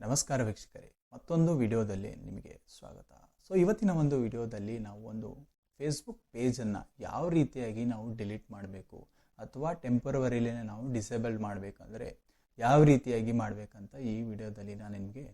ನಮಸ್ಕಾರ ವೀಕ್ಷಕರೇ, ಮತ್ತೊಂದು ವಿಡಿಯೋದಲ್ಲಿ ನಿಮಗೆ ಸ್ವಾಗತ. ಸೊ ಇವತ್ತಿನ ಒಂದು ವಿಡಿಯೋದಲ್ಲಿ ನಾವು ಒಂದು ಫೇಸ್ಬುಕ್ ಪೇಜನ್ನು ಯಾವ ರೀತಿಯಾಗಿ ನಾವು ಡಿಲೀಟ್ ಮಾಡಬೇಕು ಅಥವಾ ಟೆಂಪರವರಿಲೇ ನಾವು ಡಿಸೇಬಲ್ ಮಾಡಬೇಕಂದ್ರೆ ಯಾವ ರೀತಿಯಾಗಿ ಮಾಡಬೇಕಂತ ಈ ವಿಡಿಯೋದಲ್ಲಿ ನಾನು ನಿಮಗೆ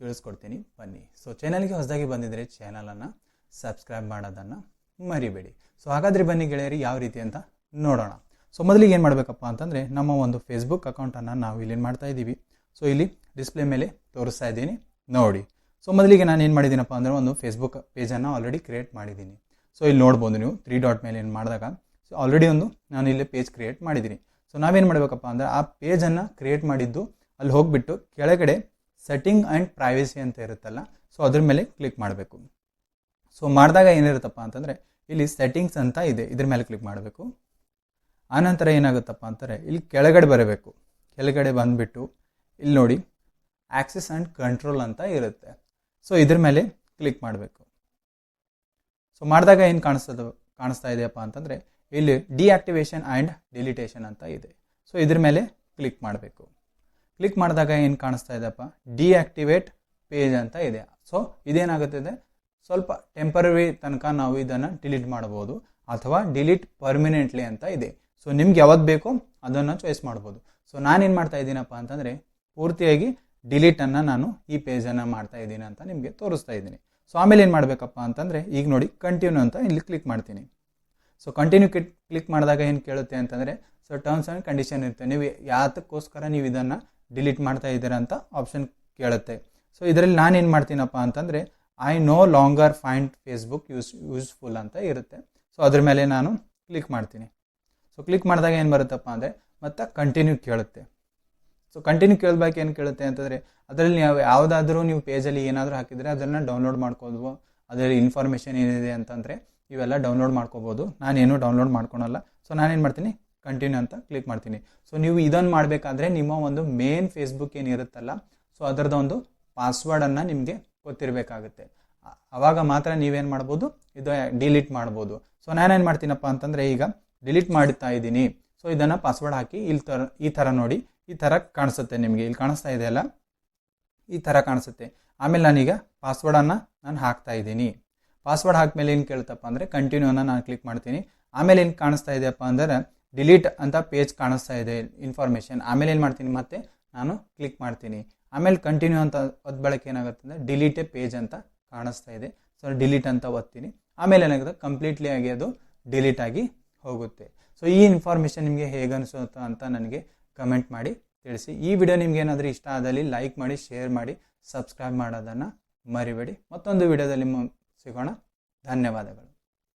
ತಿಳಿಸ್ಕೊಡ್ತೀನಿ. ಬನ್ನಿ. ಸೊ ಚಾನಲ್ಗೆ ಹೊಸದಾಗಿ ಬಂದಿದ್ದರೆ ಚಾನಲನ್ನು ಸಬ್ಸ್ಕ್ರೈಬ್ ಮಾಡೋದನ್ನು ಮರಿಬೇಡಿ. ಸೊ ಹಾಗಾದರೆ ಬನ್ನಿ ಗೆಳೆಯರಿ, ಯಾವ ರೀತಿ ಅಂತ ನೋಡೋಣ. ಸೊ ಮೊದಲಿಗೆ ಏನು ಮಾಡಬೇಕಪ್ಪ ಅಂತಂದರೆ ನಮ್ಮ ಒಂದು ಫೇಸ್ಬುಕ್ ಅಕೌಂಟನ್ನು ನಾವು ಇಲ್ಲಿ ಮಾಡ್ತಾ ಇದ್ದೀವಿ ಸೊ ಇಲ್ಲಿ ಡಿಸ್ಪ್ಲೇ ಮೇಲೆ ತೋರಿಸ್ತಾ ಇದ್ದೀನಿ. ನೋಡಿ. ಸೊ ಮೊದಲಿಗೆ ನಾನು ಏನು ಮಾಡಿದ್ದೀನಪ್ಪ ಅಂದರೆ ಒಂದು ಫೇಸ್ಬುಕ್ ಪೇಜನ್ನು ಆಲ್ರೆಡಿ ಕ್ರಿಯೇಟ್ ಮಾಡಿದ್ದೀನಿ. ಸೊ ಇಲ್ಲಿ ನೋಡ್ಬೋದು ನೀವು ತ್ರೀ ಡಾಟ್ ಮೇಲೆ ಏನು ಮಾಡಿದಾಗ. ಸೊ ಆಲ್ರೆಡಿ ಒಂದು ನಾನು ಇಲ್ಲಿ ಪೇಜ್ ಕ್ರಿಯೇಟ್ ಮಾಡಿದ್ದೀನಿ. ಸೊ ನಾವೇನು ಮಾಡಬೇಕಪ್ಪ ಅಂದರೆ ಆ ಪೇಜನ್ನು ಕ್ರಿಯೇಟ್ ಮಾಡಿದ್ದು ಅಲ್ಲಿ ಹೋಗಿಬಿಟ್ಟು ಕೆಳಗಡೆ ಸೆಟ್ಟಿಂಗ್ ಆ್ಯಂಡ್ ಪ್ರೈವೇಸಿ ಅಂತ ಇರುತ್ತಲ್ಲ ಸೊ ಅದ್ರ ಮೇಲೆ ಕ್ಲಿಕ್ ಮಾಡಬೇಕು. ಸೊ ಮಾಡಿದಾಗ ಏನಿರುತ್ತಪ್ಪ ಅಂತಂದರೆ ಇಲ್ಲಿ ಸೆಟ್ಟಿಂಗ್ಸ್ ಅಂತ ಇದೆ, ಇದ್ರ ಮೇಲೆ ಕ್ಲಿಕ್ ಮಾಡಬೇಕು. ಆನಂತರ ಏನಾಗುತ್ತಪ್ಪ ಅಂತಾರೆ ಇಲ್ಲಿ ಕೆಳಗಡೆ ಬರಬೇಕು. ಕೆಳಗಡೆ ಬಂದುಬಿಟ್ಟು ಇಲ್ಲಿ ನೋಡಿ ಆಕ್ಸೆಸ್ ಆ್ಯಂಡ್ ಕಂಟ್ರೋಲ್ ಅಂತ ಇರುತ್ತೆ. ಸೊ ಇದ್ರ ಮೇಲೆ ಕ್ಲಿಕ್ ಮಾಡಬೇಕು. ಸೊ ಮಾಡಿದಾಗ ಏನು ಕಾಣಿಸ್ತದ, ಕಾಣಿಸ್ತಾ ಇದೆಯಪ್ಪ ಅಂತಂದರೆ, ಇಲ್ಲಿ ಡಿಆಕ್ಟಿವೇಷನ್ ಆ್ಯಂಡ್ ಡಿಲಿಟೇಷನ್ ಅಂತ ಇದೆ. ಸೊ ಇದ್ರ ಮೇಲೆ ಕ್ಲಿಕ್ ಮಾಡಬೇಕು. ಕ್ಲಿಕ್ ಮಾಡಿದಾಗ ಏನು ಕಾಣಿಸ್ತಾ ಇದೆಯಪ್ಪ? ಡಿಆಕ್ಟಿವೇಟ್ ಪೇಜ್ ಅಂತ ಇದೆ. ಸೊ ಇದೇನಾಗುತ್ತದೆ ಸ್ವಲ್ಪ ಟೆಂಪರರಿ ತನಕ ನಾವು ಇದನ್ನು ಡಿಲೀಟ್ ಮಾಡ್ಬೋದು, ಅಥವಾ ಡಿಲೀಟ್ ಪರ್ಮನೆಂಟ್ಲಿ ಅಂತ ಇದೆ. ಸೊ ನಿಮ್ಗೆ ಯಾವತ್ತು ಬೇಕೋ ಅದನ್ನು ಚಾಯ್ಸ್ ಮಾಡ್ಬೋದು. ಸೊ ನಾನೇನು ಮಾಡ್ತಾ ಇದ್ದೀನಪ್ಪ ಅಂತಂದರೆ, ಪೂರ್ತಿಯಾಗಿ ಡಿಲೀಟನ್ನು ನಾನು ಈ ಪೇಜನ್ನು ಮಾಡ್ತಾ ಇದ್ದೀನಿ ಅಂತ ನಿಮಗೆ ತೋರಿಸ್ತಾ ಇದ್ದೀನಿ. ಸೊ ಆಮೇಲೆ ಏನು ಮಾಡಬೇಕಪ್ಪ ಅಂತಂದರೆ, ಈಗ ನೋಡಿ ಕಂಟಿನ್ಯೂ ಅಂತ ಇಲ್ಲಿ ಕ್ಲಿಕ್ ಮಾಡ್ತೀನಿ. ಸೊ ಕಂಟಿನ್ಯೂ ಕ್ಲಿಕ್ ಕ್ಲಿಕ್ ಮಾಡಿದಾಗ ಏನು ಕೇಳುತ್ತೆ ಅಂತಂದರೆ ಸೊ ಟರ್ಮ್ಸ್ ಆ್ಯಂಡ್ ಕಂಡೀಷನ್ ಇರುತ್ತೆ. ನೀವು ಯಾತಕ್ಕೋಸ್ಕರ ನೀವು ಇದನ್ನು ಡಿಲೀಟ್ ಮಾಡ್ತಾ ಇದ್ದೀರಾ ಅಂತ ಆಪ್ಷನ್ ಕೇಳುತ್ತೆ. ಸೊ ಇದರಲ್ಲಿ ನಾನೇನು ಮಾಡ್ತೀನಪ್ಪ ಅಂತಂದರೆ I no longer find Facebook use useful ಅಂತ ಇರುತ್ತೆ. ಸೊ ಅದ್ರ ಮೇಲೆ ನಾನು ಕ್ಲಿಕ್ ಮಾಡ್ತೀನಿ. ಸೊ ಕ್ಲಿಕ್ ಮಾಡಿದಾಗ ಏನು ಬರುತ್ತಪ್ಪ ಅಂದರೆ, ಮತ್ತೆ ಕಂಟಿನ್ಯೂ ಕೇಳುತ್ತೆ. ಸೊ ಕಂಟಿನ್ಯೂ ಕೇಳಬೇಕು ಏನು ಕೇಳುತ್ತೆ ಅಂತಂದರೆ, ಅದರಲ್ಲಿ ನೀವು ಯಾವುದಾದ್ರೂ ನೀವು ಪೇಜಲ್ಲಿ ಏನಾದರೂ ಹಾಕಿದರೆ ಅದನ್ನು ಡೌನ್ಲೋಡ್ ಮಾಡ್ಕೋಬೋದು ಅದರಲ್ಲಿ ಇನ್ಫಾರ್ಮೇಷನ್ ಏನಿದೆ ಅಂತಂದರೆ, ಇವೆಲ್ಲ ಡೌನ್ಲೋಡ್ ಮಾಡ್ಕೋಬೋದು ನಾನೇನು ಡೌನ್ಲೋಡ್ ಮಾಡ್ಕೊಳಲ್ಲ. ಸೊ ನಾನೇನು ಮಾಡ್ತೀನಿ? ಕಂಟಿನ್ಯೂ ಅಂತ ಕ್ಲಿಕ್ ಮಾಡ್ತೀನಿ. ಸೊ ನೀವು ಇದನ್ನು ಮಾಡಬೇಕಾದ್ರೆ ನಿಮ್ಮ ಒಂದು ಮೇನ್ ಫೇಸ್ಬುಕ್ ಏನಿರುತ್ತಲ್ಲ ಸೊ ಅದರದ್ದು ಒಂದು ಪಾಸ್ವರ್ಡನ್ನು ನಿಮಗೆ ಗೊತ್ತಿರಬೇಕಾಗುತ್ತೆ. ಆವಾಗ ಮಾತ್ರ ನೀವೇನು ಮಾಡ್ಬೋದು? ಇದು ಡಿಲೀಟ್ ಮಾಡ್ಬೋದು. ಸೊ ನಾನೇನು ಮಾಡ್ತೀನಪ್ಪ ಅಂತಂದರೆ ಈಗ ಡಿಲೀಟ್ ಮಾಡ್ತಾ ಇದ್ದೀನಿ. ಸೊ ಇದನ್ನು ಪಾಸ್ವರ್ಡ್ ಹಾಕಿ ಇಲ್ಲಿ ಥರ ಈ ಥರ ನೋಡಿ. ಈ ಥರ ಕಾಣಿಸುತ್ತೆ ನಿಮಗೆ. ಇಲ್ಲಿ ಕಾಣಿಸ್ತಾ ಇದೆಯಲ್ಲ ಈ ಥರ ಕಾಣಿಸುತ್ತೆ. ಆಮೇಲೆ ನಾನೀಗ ಪಾಸ್ವರ್ಡನ್ನು ನಾನು ಹಾಕ್ತಾ ಇದ್ದೀನಿ. ಪಾಸ್ವರ್ಡ್ ಹಾಕ್ಮೇಲೆ ಏನು ಕೇಳುತ್ತಪ್ಪ ಅಂದರೆ ಕಂಟಿನ್ಯೂನ ನಾನು ಕ್ಲಿಕ್ ಮಾಡ್ತೀನಿ. ಆಮೇಲೆ ಏನು ಕಾಣಿಸ್ತಾ ಇದೆಯಪ್ಪ ಅಂದರೆ ಡಿಲೀಟ್ ಅಂತ ಪೇಜ್ ಕಾಣಿಸ್ತಾ ಇದೆ ಇನ್ಫಾರ್ಮೇಷನ್ ಆಮೇಲೆ ಏನು ಮಾಡ್ತೀನಿ ಮತ್ತೆ? ನಾನು ಕ್ಲಿಕ್ ಮಾಡ್ತೀನಿ. ಆಮೇಲೆ ಕಂಟಿನ್ಯೂ ಅಂತ ಒದ್ ಬಳಕೆ ಏನಾಗುತ್ತೆ ಅಂದರೆ ಡಿಲೀಟೇ ಪೇಜ್ ಅಂತ ಕಾಣಿಸ್ತಾ ಇದೆ. ಸೊ ಡಿಲೀಟ್ ಅಂತ ಒತ್ತೀನಿ ಆಮೇಲೆ ಏನಾಗುತ್ತೆ? ಕಂಪ್ಲೀಟ್ಲಿ ಆಗಿ ಅದು ಡಿಲೀಟ್ ಆಗಿ ಹೋಗುತ್ತೆ. ಸೊ ಈ ಇನ್ಫಾರ್ಮೇಷನ್ ನಿಮಗೆ ಹೇಗೆ ಅನಿಸುತ್ತೆ ಅಂತ ನನಗೆ ಕಮೆಂಟ್ ಮಾಡಿ ತಿಳಿಸಿ. ಈ ವಿಡಿಯೋ ನಿಮ್ಗೆ ಏನಾದರೂ ಇಷ್ಟ ಆದಲ್ಲಿ ಲೈಕ್ ಮಾಡಿ ಶೇರ್ ಮಾಡಿ ಸಬ್ಸ್ಕ್ರೈಬ್ ಮಾಡೋದನ್ನು ಮರಿಬೇಡಿ. ಮತ್ತೊಂದು ವಿಡಿಯೋದಲ್ಲಿ ಸಿಗೋಣ. ಧನ್ಯವಾದಗಳು.